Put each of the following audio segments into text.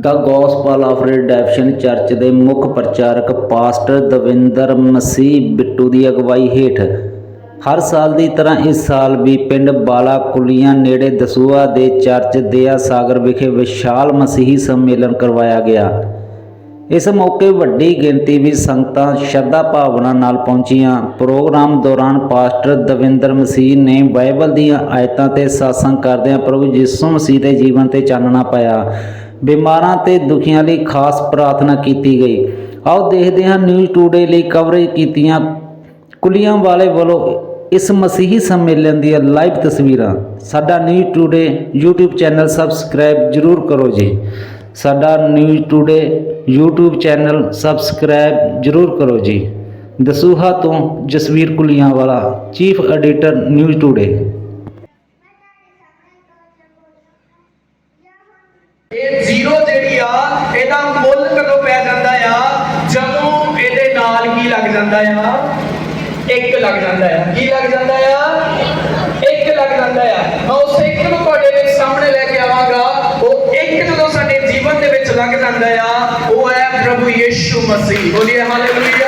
The gospel of redemption church ਦੇ ਮੁੱਖ ਪ੍ਰਚਾਰਕ ਪਾਸਟਰ ਦਵਿੰਦਰ ਮਸੀਹ ਬਿੱਟੂ ਦੀ ਅਗਵਾਈ ਹੇਠ ਹਰ ਸਾਲ ਦੀ ਤਰ੍ਹਾਂ ਇਸ ਸਾਲ ਵੀ ਪਿੰਡ ਬਾਲਾ ਕੁਲੀਆਂ ਨੇੜੇ ਦਸੂਹਾ ਦੇ ਚਰਚ ਦਿਆ ਸਾਗਰ ਵਿਖੇ ਵਿਸ਼ਾਲ ਮਸੀਹੀ ਸੰਮੇਲਨ ਕਰਵਾਇਆ ਗਿਆ। ਇਸ ਮੌਕੇ ਵੱਡੀ ਗਿਣਤੀ ਵਿੱਚ ਸੰਗਤਾਂ ਸ਼ਰਧਾ ਭਾਵਨਾ ਨਾਲ ਪਹੁੰਚੀਆਂ। ਪ੍ਰੋਗਰਾਮ ਦੌਰਾਨ ਪਾਸਟਰ ਦਵਿੰਦਰ ਮਸੀਹ ਨੇ ਬਾਈਬਲ ਦੀਆਂ ਆਇਤਾਂ ਤੇ satsang ਕਰਦਿਆਂ ਪ੍ਰਭੂ ਯਿਸੂ ਮਸੀਹ ਦੇ ਜੀਵਨ ਤੇ ਚਾਨਣਾ ਪਾਇਆ। ਬਿਮਾਰਾਂ ਤੇ ਦੁਖੀਆਂ ਲਈ ਖਾਸ ਪ੍ਰਾਰਥਨਾ ਕੀਤੀ ਗਈ। ਆਓ ਦੇਖਦੇ ਹਾਂ ਨਿਊਜ਼ ਟੂਡੇ ਲਈ ਕਵਰੇਜ ਕੀਤੀਆਂ ਕੁਲੀਆਂ ਵਾਲੇ ਵੱਲੋਂ ਇਸ ਮਸੀਹੀ ਸੰਮੇਲਨ ਦੀਆਂ ਲਾਈਵ ਤਸਵੀਰਾਂ। ਸਾਡਾ news today YouTube channel subscribe ਜਰੂਰ ਕਰੋ ਜੀ। ਸਾਡਾ news today YouTube channel subscribe ਜਰੂਰ ਕਰੋ ਜੀ। ਦਸੂਹਾ ਤੋਂ ਜਸਵੀਰ ਕੁਲੀਆਂ ਵਾਲਾ ਚੀਫ ਐਡੀਟਰ ਨਿਊਜ਼ ਟੂਡੇ। ਇਹ ਜ਼ੀਰੋ ਜਿਹੜੀ ਆ, ਇਹਦਾ ਮੁੱਲ ਕਦੋਂ ਪੈ ਜਾਂਦਾ ਆ? ਜਦੋਂ ਇਹਦੇ ਨਾਲ ਕੀ ਲੱਗ ਜਾਂਦਾ ਆ? ਇੱਕ ਲੱਗ ਜਾਂਦਾ ਆ। ਕੀ ਲੱਗ ਜਾਂਦਾ ਆ? ਇੱਕ ਲੱਗ ਜਾਂਦਾ ਆ। ਮੈਂ ਉਸ ਇੱਕ ਨੂੰ ਤੁਹਾਡੇ ਵਿੱਚ ਸਾਹਮਣੇ ਲੈ ਕੇ ਆਵਾਂਗਾ। ਉਹ ਇੱਕ ਜਦੋਂ ਸਾਡੇ ਜੀਵਨ ਦੇ ਵਿੱਚ ਲੱਗ ਜਾਂਦਾ ਆ, ਉਹ ਹੈ ਪ੍ਰਭੂ ਯੀਸ਼ੂ ਮਸੀਹ। ਬੋਲੀਏ, ਹਾਲੇਲੂਇਆ।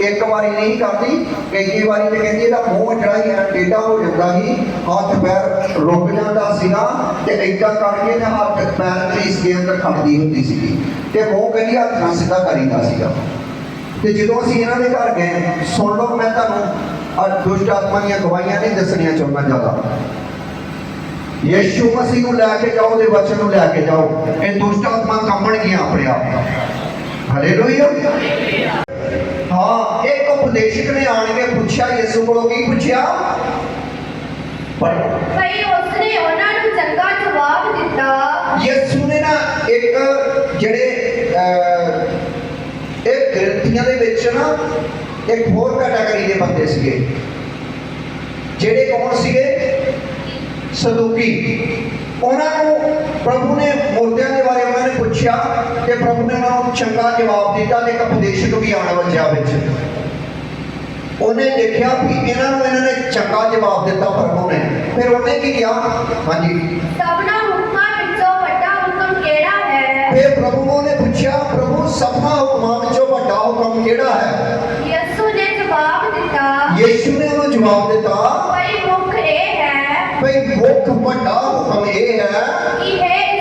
ਇੱਕ ਵਾਰੀ ਨਹੀਂ ਕਰਦੀ ਕਈ ਵਾਰੀ ਤੇ ਕਹਿੰਦੀ ਇਹਦਾ ਮੂੰਹ ਜਿਹੜਾ ਹੀ ਐਂ ਹੋ ਜਾਂਦਾ ਸੀ, ਹੱਥ ਪੈਰ ਰੁਕ ਜਾਂਦਾ ਸੀਗਾ ਤੇ ਏਦਾਂ ਕਰਕੇ ਨਾ ਹੱਥ ਪੈਰ ਤੀਸ ਦੇ ਅੰਦਰ ਖੜਦੀ ਹੁੰਦੀ ਸੀਗੀ। ਤੇ ਮੂੰਹ ਕਹਿੰਦੀ ਹੱਥ ਸਿੱਧਾ ਕਰੀਦਾ ਸੀਗਾ। ਤੇ ਜਦੋਂ ਅਸੀਂ ਇਹਨਾਂ ਦੇ ਘਰ ਗਏ, ਸੁਣ ਲਓ ਮੈਂ ਤੁਹਾਨੂੰ ਅੱਜ ਦੁਸ਼ਟ ਆਤਮਾ ਦੀਆਂ ਗਵਾਹੀਆਂ ਨਹੀਂ ਦੱਸਣੀਆਂ ਚਾਹੁੰਦਾ ਜ਼ਿਆਦਾ। ਯੇਸ਼ੂ ਮਸੀਹ ਨੂੰ ਲੈ ਕੇ ਜਾਓ ਦੇ ਵਚਨ ਨੂੰ ਲੈ ਕੇ ਜਾਓ। ਇਹ ਦੁਸ਼ਟ ਆਤਮਾ ਕੰਮਣਗੀਆਂ ਆਪਣੇ ਆਪ ਹਾਲੇਲੂਇਆ ਹਾਂ ਉਪਦੇਸ਼ਕ ਨੇ ਆਣ ਕੇ ਪੁੱਛਿਆ ਯਿਸੂ ਕੋਲੋਂ ਕੀ ਪੁੱਛਿਆ? ਭਈ ਉਸਨੇ ਉਹਨਾਂ ਨੂੰ ਚੰਗਾ ਜਵਾਬ ਦਿੱਤਾ। ਯਿਸੂ ਨੇ ਨਾ ਇੱਕ ਜਿਹੜੇ ਇਹ ਗ੍ਰੰਥੀਆਂ ਦੇ ਵਿੱਚ ਨਾ ਇੱਕ ਹੋਰ ਕੈਟਾਗਰੀ ਦੇ ਬੰਦੇ ਸੀਗੇ। ਜਿਹੜੇ ਕੌਣ ਸੀਗੇ? ਸਦੂਕੀ। ਉਹਨਾਂ ਨੂੰ ਪ੍ਰਭੂ ਨੇ ਮੁਰਦਿਆਂ ਦੇ ਬਾਰੇ ਉਹਨਾਂ ਨੇ ਪੁੱਛਿਆ ਤੇ ਪ੍ਰਭੂ ਨੇ ਉਹਨਾਂ ਨੂੰ ਚੰਗਾ ਜਵਾਬ ਦਿੱਤਾ ਤੇ ਇੱਕ ਉਪਦੇਸ਼ਕ ਵੀ ਆਣ ਵੱਜਿਆ ਵਿੱਚ। ਉਹਨੇ ਦੇਖਿਆ ਵੀ ਇਹਨਾਂ ਨੂੰ ਇਹਨਾਂ ਨੇ ਚੰਗਾ ਜਵਾਬ ਦਿੱਤਾ ਪ੍ਰਭੂ ਨੇ। ਫਿਰ ਉਹਨੇ ਕੀ ਕਿਹਾ? ਹਾਂਜੀ। ਸਭਨਾ ਹੁਕਮਾਂ ਵਿੱਚੋਂ ਵੱਡਾ ਹੁਕਮ ਕਿਹੜਾ ਹੈ? ਫਿਰ ਪ੍ਰਭੂ ਨੇ ਪੁੱਛਿਆ ਪ੍ਰਭੂ ਸਭਨਾ ਹੁਕਮਾਂ ਵਿੱਚੋਂ ਵੱਡਾ ਹੁਕਮ ਕਿਹੜਾ ਹੈ? ਯਿਸੂ ਨੇ ਜਵਾਬ ਦਿੱਤਾ ਯੀਸ਼ੂ ਨੇ ਉਹਨੂੰ ਜਵਾਬ ਦਿੱਤਾ ਭਈ ਮੁੱਖ ਇਹ ਹੈ ਭਈ ਮੁੱਖ ਵੱਡਾ ਹੁਕਮ ਇਹ ਹੈ ਹੇ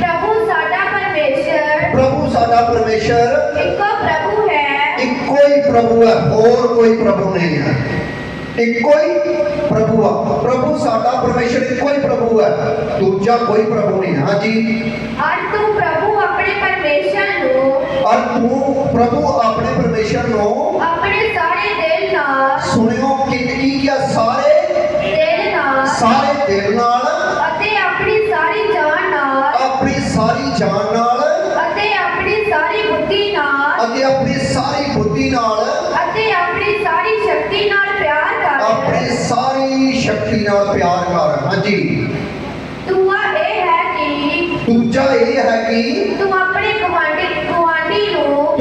ਪ੍ਰਭੂ ਸਾਡਾ ਪਰਮੇਸ਼ਰ। ਪ੍ਰਭੂ ਸਾਡਾ ਪਰਮੇਸ਼ਰ। ਇੱਕੋ ਪ੍ਰਭੂ ਹੈ। ਇੱਕੋ ਹੀ ਪ੍ਰਭੂ ਹੈ ਹੋਰ ਕੋਈ ਪ੍ਰਭੂ ਨਹੀਂ ਹੈ। ਇੱਕੋ ਹੀ ਪ੍ਰਭੂ ਆ। ਪ੍ਰਭੂ ਸਾਡਾ ਪਰਮੇਸ਼ਰ ਇੱਕੋ ਹੀ ਪ੍ਰਭੂ ਹੈ। ਦੂਜਾ ਕੋਈ ਪ੍ਰਭੂ ਨਹੀਂ। ਹੈ। ਹਾਂਜੀ ਤੂੰ ਪ੍ਰਭੂ ਆਪਣੇ ਪਰਮੇਸ਼ਰ ਨੂੰ ਔਰ ਤੂੰ ਪ੍ਰਭੂ ਆਪਣੇ ਪਰਮੇਸ਼ਰ ਨੂੰ ਆਪਣੇ ਸਾਰੇ ਦਿਲ ਨਾਲ ਸੁਣਿਓ ਕਿ ਕੀ ਕਿਹਾ ਸਾਰੇ ਦਿਲ ਨਾਲ ਸਾਰੇ ਦਿਲ ਨਾਲ ਅਤੇ ਆਪਣੀ ਸਾਰੀ ਜਾਨ ਨਾਲ ਆਪਣੀ ਸਾਰੀ ਜਾਨ ਨਾਲ ਅਤੇ ਆਪਣੀ ਸਾਰੀ ਬੁੱਧੀ ਨਾਲ ਅਤੇ ਆਪਣੀ ਸਾਰੀ ਬੁੱਧੀ ਨਾਲ ਅਤੇ ਆਪਣੀ ਸਾਰੀ ਸ਼ਕਤੀ ਨਾਲ ਪਿਆਰ ਕਰ। ਆਪਣੀ ਸਾਰੀ ਸ਼ਕਤੀ ਨਾਲ ਪਿਆਰ ਕਰ। ਹਾਂਜੀ। ਦੂਆ ਇਹ ਹੈ ਕਿ ਦੂਜਾ ਇਹ ਹੈ ਕਿ ਤੂੰ ਆਪਣੇ ਗਵਾਂਢੀ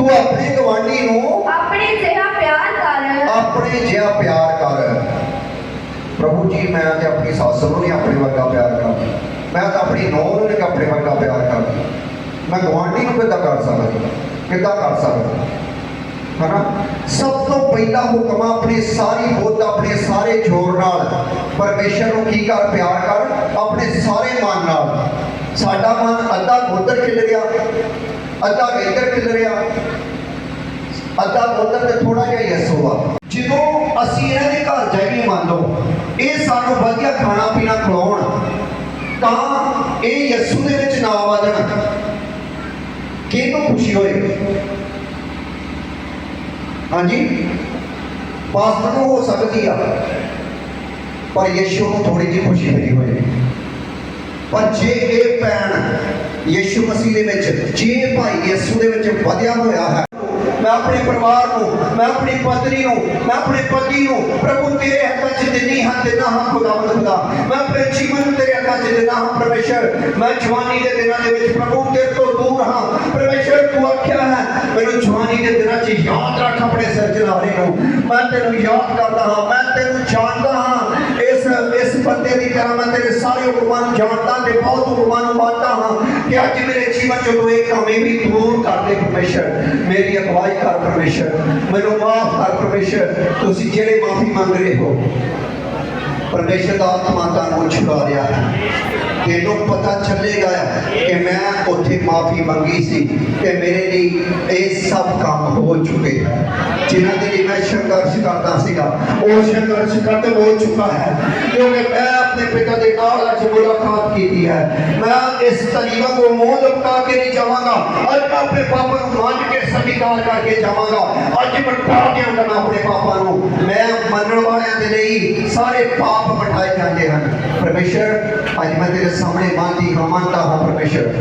ਤੂੰ ਆਪਣੇ ਗਵਾਂਢੀ ਨੂੰ ਆਪਣੇ ਜਿਹਾ ਪਿਆਰ ਕਰ। ਆਪਣੇ ਜਿਹਾ ਪਿਆਰ ਕਰ। ਪ੍ਰਭੂ ਜੀ ਮੈਂ ਤੇ ਆਪਣੀ ਸੱਸ ਨੂੰ ਨਹੀਂ ਆਪਣੇ ਵਰਗਾ ਪਿਆਰ ਕਰਦਾ। ਮੈਂ ਤਾਂ ਆਪਣੀ ਨੂੰਹ ਨੂੰ ਨਹੀਂ ਆਪਣੇ ਵਰਗਾ ਪਿਆਰ ਕਰਦਾ। ਮੈਂ ਗਵਾਂਢੀ ਨੂੰ ਕਿੱਦਾਂ ਕਰ ਸਕਦਾ? ਕਿੱਦਾਂ ਕਰ ਸਕਦਾ? ਹਨਾ? ਸਭ ਤੋਂ ਪਹਿਲਾ ਹੁਕਮ ਆਪਣੀ ਸਾਰੀ ਬੁੱਧ ਆਪਣੇ ਸਾਰੇ ਜੋਰ ਨਾਲ। ਪਰਮੇਸ਼ਰ ਨੂੰ ਕੀ ਕਰ? ਪਿਆਰ ਕਰ। ਆਪਣੇ ਸਾਰੇ ਮਨ ਨਾਲ। ਸਾਡਾ ਮਨ ਅੱਧਾ ਉਧਰ ਖਿਲ ਰਿਹਾ ਅੱਧਾ ਇੱਧਰ ਖਿਲ ਰਿਹਾ। ਅੱਧਾ ਉਧਰ ਤੇ ਥੋੜਾ ਜਿਹਾ ਯਸੂ ਆ ਜਦੋਂ ਅਸੀਂ ਇਹਨਾਂ ਦੇ ਘਰ ਜਾਈਏ ਮੰਨ ਲਓ, ਇਹ ਸਾਨੂੰ ਵਧੀਆ ਖਾਣਾ ਪੀਣਾ ਖਵਾਉਣ, ਤਾਂ ਇਹ ਯਸੂ ਦੇ ਵਿੱਚ ਨਾ ਵਧਣ। ਕਿਹਨੂੰ ਖੁਸ਼ੀ ਹੋਏ। ਹਾਂਜੀ? ਪਾਸਟਰ ਨੂੰ ਹੋ ਸਕਦੀ ਆ। ਪਰ ਯਿਸੂ ਨੂੰ ਥੋੜੀ ਜਿਹੀ ਖੁਸ਼ੀ ਮਿਲੀ ਹੋਏ। ਪਰ ਜੇ ਇਹ ਭੈਣ ਯਿਸੂ ਮਸੀਹ ਦੇ ਵਿੱਚ, ਜੇ ਭਾਈ ਯਿਸੂ ਦੇ ਵਿੱਚ ਵਧਿਆ ਹੋਇਆ ਹੈ ਮੈਂ ਆਪਣੇ ਪਰਿਵਾਰ ਨੂੰ, ਮੈਂ ਆਪਣੀ ਪਤਨੀ ਨੂੰ, ਮੈਂ ਆਪਣੇ ਪਤੀ ਨੂੰ ਪ੍ਰਭੂ ਤੇਰੇ ਹੱਥਾਂ 'ਚ ਦਿੰਨੀ ਹਾਂ ਦਿੰਦਾ ਹਾਂ ਖੁਦਾਵੰਦ ਖੁਦਾ ਮੈਂ ਆਪਣੇ ਜੀਵਨ ਤੇਰੇ ਹੱਥਾਂ 'ਚ ਦਿੰਦਾ ਹਾਂ, ਪਰਮੇਸ਼ਰ। ਮੈਂ ਜਵਾਨੀ ਦੇ ਦਿਨਾਂ ਦੇ ਵਿੱਚ ਪ੍ਰਭੂ ਤੇਰੇ ਤੋਂ ਦੂਰ ਹਾਂ। ਪਰਮੇਸ਼ਰ, ਤੂੰ ਆਖਿਆ ਹੈ, ਮੈਨੂੰ ਜਵਾਨੀ ਦੇ ਦਿਨਾਂ 'ਚ ਯਾਦ ਰੱਖ ਆਪਣੇ ਸਿਰਜਣਹਾਰੇ ਨੂੰ। ਮੈਂ ਤੈਨੂੰ ਯਾਦ ਕਰਦਾ ਹਾਂ, ਮੈਂ ਤੈਨੂੰ ਜਾਣਦਾ ਹਾਂ। ਇਸ ਇਸ ਬੰਦੇ ਦੀ ਤਰ੍ਹਾਂ ਮੈਂ ਤੇਰੇ ਸਾਰੇ ਹੁਕਮਾਂ ਨੂੰ ਜਾਣਦਾ ਤੇ ਬਹੁਤ ਹੁਕਮਾਂ ਨੂੰ ਮੰਨਦਾ ਹਾਂ। ਕਿ ਅੱਜ ਮੇਰੇ ਜੀਵਨ ਚੋਂ ਤੂੰ ਇਹ ਕਮੀ ਵੀ ਦੂਰ ਕਰ ਦੇ ਪਰਮੇਸ਼ਰ ਮੇਰੀ ਅਗਵਾਈ ਕਰ ਪਰਮੇਸ਼ਰ ਮੈਨੂੰ ਮਾਫ ਕਰ ਪਰਮੇਸ਼ਰ ਤੁਸੀਂ ਜਿਹੜੇ ਮਾਫੀ ਮੰਗ ਰਹੇ ਹੋ। ਪਰਮੇਸ਼ਰ ਦਾ ਆਤਮਾ ਤੁਹਾਨੂੰ ਛੁਡਾ ਰਿਹਾ ਹੈ। ਤੈਨੂੰ ਪਤਾ ਚੱਲੇਗਾ ਕਿ ਮੈਂ ਉੱਥੇ ਮਾਫੀ ਮੰਗੀ ਸੀ ਕਿ ਮੇਰੇ ਲਈ ਇਹ ਸਭ ਕੰਮ ਹੋ ਚੁੱਕੇ ਹਨ ਜਿਨ੍ਹਾਂ ਦੇ ਲਈ ਮੈਂ ਸੰਘਰਸ਼ ਕਰਦਾ ਸੀਗਾ, ਉਹ ਸੰਘਰਸ਼ ਖਤਮ ਹੋ ਚੁੱਕਾ ਹੈ। ਕਿਉਂਕਿ ਮੈਂ ਆਪਣੇ ਪਿਤਾ ਦੇ ਨਾਲ ਅੱਜ ਮੁਲਾਕਾਤ ਕੀਤੀ ਹੈ। ਮੈਂ ਇਸ ਤਲੀਮਾ को ਮੂੰਹ ਲਪਕਾ ਕੇ ਨਹੀਂ ਜਾਵਾਂਗਾ। ਅੱਜ ਮੈਂ ਆਪਣੇ ਪਾਪਾ ਨੂੰ ਮੰਨ ਕੇ ਸਵੀਕਾਰ ਕਰਕੇ ਜਾਵਾਂਗਾ। ਅੱਜ ਮੈਂ ਡਰ ਦਿਆਂਗਾ ਮੈਂ ਆਪਣੇ ਪਾਪਾ ਨੂੰ। ਮੈਂ ਮੰਨਣ ਵਾਲਿਆਂ ਦੇ ਲਈ ਸਾਰੇ ਪਾਪ ਮਟਾਏ ਜਾਂਦੇ ਹਨ। ਪਰਮੇਸ਼ਰ ਅੱਜ ਮੈਂ ਤੇਰੇ ਸਾਹਮਣੇ ਮੰਨਦੀ ਹਾਂ ਮੰਨਦਾ ਹਾਂ ਪਰਮੇਸ਼ਰ।